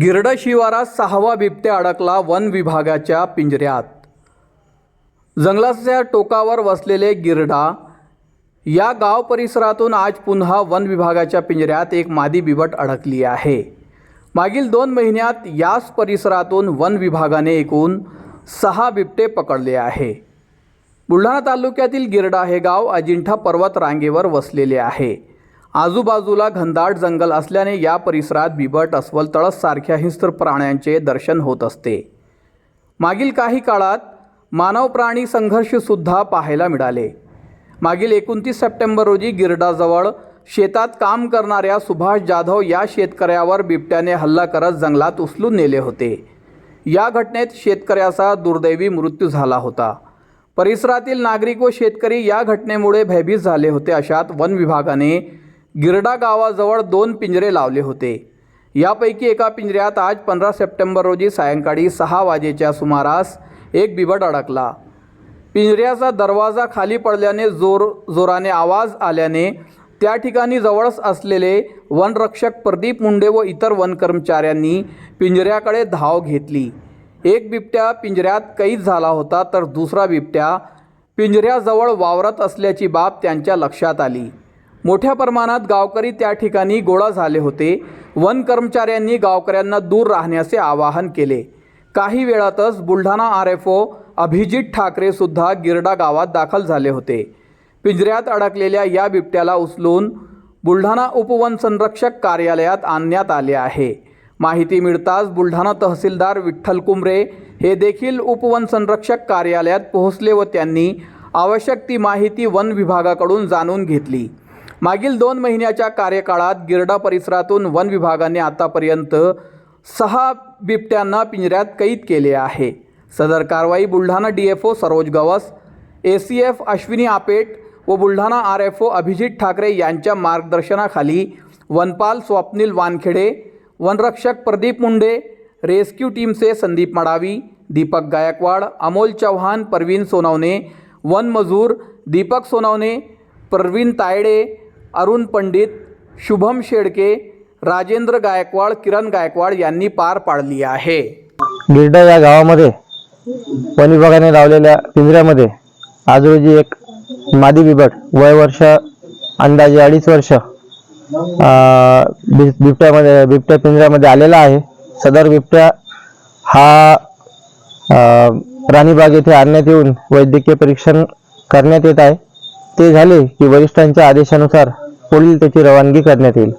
गिरड शिवारात सहावा बिबट्या अडकला वन विभागाच्या पिंजऱ्यात. जंगलाच्या टोकावर वसलेले गिरडा या गाव परिसरातून आज पुन्हा वन विभागाच्या पिंजऱ्यात एक मादी बिबट अडकली आहे. मागील दोन महिन्यात याच परिसरातून वन विभागाने एकूण सहा बिबटे पकडले आहे. बुलढाणा तालुक्यातील गिरडा हे गाव अजिंठा पर्वत रांगेवर वसलेले आहे. आजूबाजूला घनदाट जंगल असल्याने या परिसरात बिबट अस्वल तळस सारख्या हिंस्र प्राण्यांचे दर्शन होत असते. मागील काही काळात मानव प्राणी संघर्षसुद्धा पाहायला मिळाले. मागील एकोणतीस सप्टेंबर रोजी गिरडाजवळ शेतात काम करणाऱ्या सुभाष जाधव या शेतकऱ्यावर बिबट्याने हल्ला करत जंगलात उचलून नेले होते. या घटनेत शेतकऱ्याचा दुर्दैवी मृत्यू झाला होता. परिसरातील नागरिक व शेतकरी या घटनेमुळे भयभीत झाले होते अशात वन विभागाने गिरडा गावाजवळ दोन पिंजरे लावले होते. यापैकी एका पिंजऱ्यात आज पंधरा सप्टेंबर रोजी सायंकाळी सहा वाजेच्या सुमारास एक बिबट अडकला. पिंजऱ्याचा दरवाजा खाली पडल्याने जोर जोराने आवाज आल्याने त्या ठिकाणी जवळच असलेले वनरक्षक प्रदीप मुंडे व इतर वन कर्मचाऱ्यांनी पिंजऱ्याकडे धाव घेतली. एक बिबट्या पिंजऱ्यात कैद झाला होता तर दुसरा बिबट्या पिंजऱ्याजवळ वावरत असल्याची बाब त्यांच्या लक्षात आली. मोठ्या प्रमाणात गावकरी त्या ठिकाणी गोळा झाले होते. वन कर्मचाऱ्यांनी गावकऱ्यांना दूर राहण्याचे आवाहन केले. काही वेळातच Buldhana R F O Abhijit Thakre सुद्धा गिरडा गावात दाखल झाले होते. पिंजऱ्यात अडकलेल्या या बिबट्याला उचलून बुलढाणा उपवन संरक्षक कार्यालयात आणण्यात आले आहे. माहिती मिळताच बुलढाणा तहसीलदार विठ्ठल कुंबरे हे देखील उपवन संरक्षक कार्यालयात पोहोचले व त्यांनी आवश्यक ती माहिती वन विभागाकडून जाणून घेतली. मागील दोन महिन्याच्या कार्यकाळात गिरडा परिसरातून वन विभागाने आतापर्यंत सहा बिबट्यांना पिंजऱ्यात कैद केले आहे. सदर कारवाई Buldhana D F O Saroj Gavas A C F Ashwini Apet व Buldhana R F O Abhijit Thakre यांच्या मार्गदर्शनाखाली वनपाल स्वप्नील वानखेडे वनरक्षक प्रदीप मुंडे रेस्क्यू टीमचे संदीप मडावी दीपक गायकवाड अमोल चव्हाण परवीन सोनवणे वन मजूर दीपक सोनवणे प्रवीण तायडे अरुण पंडित शुभम शेडके राजेंद्र गायकवाड किरण गायकवाड यांनी पार पाडली आहे. गिरडा या गावामध्ये वन विभागाने लावलेल्या पिंजऱ्यामध्ये आज रोजी एक मादी बिबट वय वर्ष अंदाजे अडीच वर्ष बि- बिबट्यामध्ये बिबट्या पिंजऱ्यामध्ये आलेला आहे. सदर बिबट्या हा राणीबाग येथे आणण्यात येऊन वैद्यकीय परीक्षण करण्यात येत आहे. ते झाले की वरिष्ठांच्या आदेशानुसार पुढील त्याची रवानगी करण्यात येईल.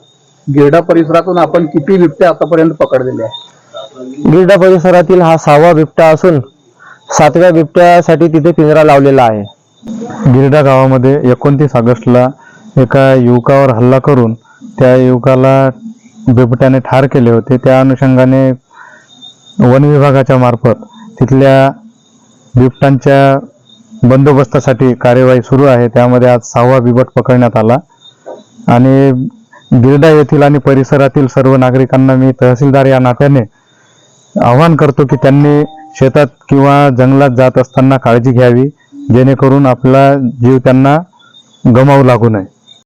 गिरडा परिसरातून आपण किती बिबटे आतापर्यंत पकडलेले आहे गिरडा परिसरातील हा सहावा बिबट्या असून सातव्या बिबट्यासाठी तिथे पिंजरा लावलेला आहे. गिरडा गावामध्ये एकोणतीस ऑगस्टला एका युवकावर हल्ला करून त्या युवकाला बिबट्याने ठार केले होते. त्या अनुषंगाने वन विभागाच्या मार्फत तिथल्या बिबटांच्या बंदोबस्तासाठी कार्यवाही सुरू आहे. त्यामध्ये आज सहावा बिबट पकडण्यात आला. आणि गिरडा येथील आणि परिसरातील सर्व नागरिकांना मी तहसीलदार या नात्याने आवाहन करतो की त्यांनी शेतात किंवा जंगलात जात असताना काळजी घ्यावी जेणेकरून आपला जीव त्यांना गमावू लागू नये.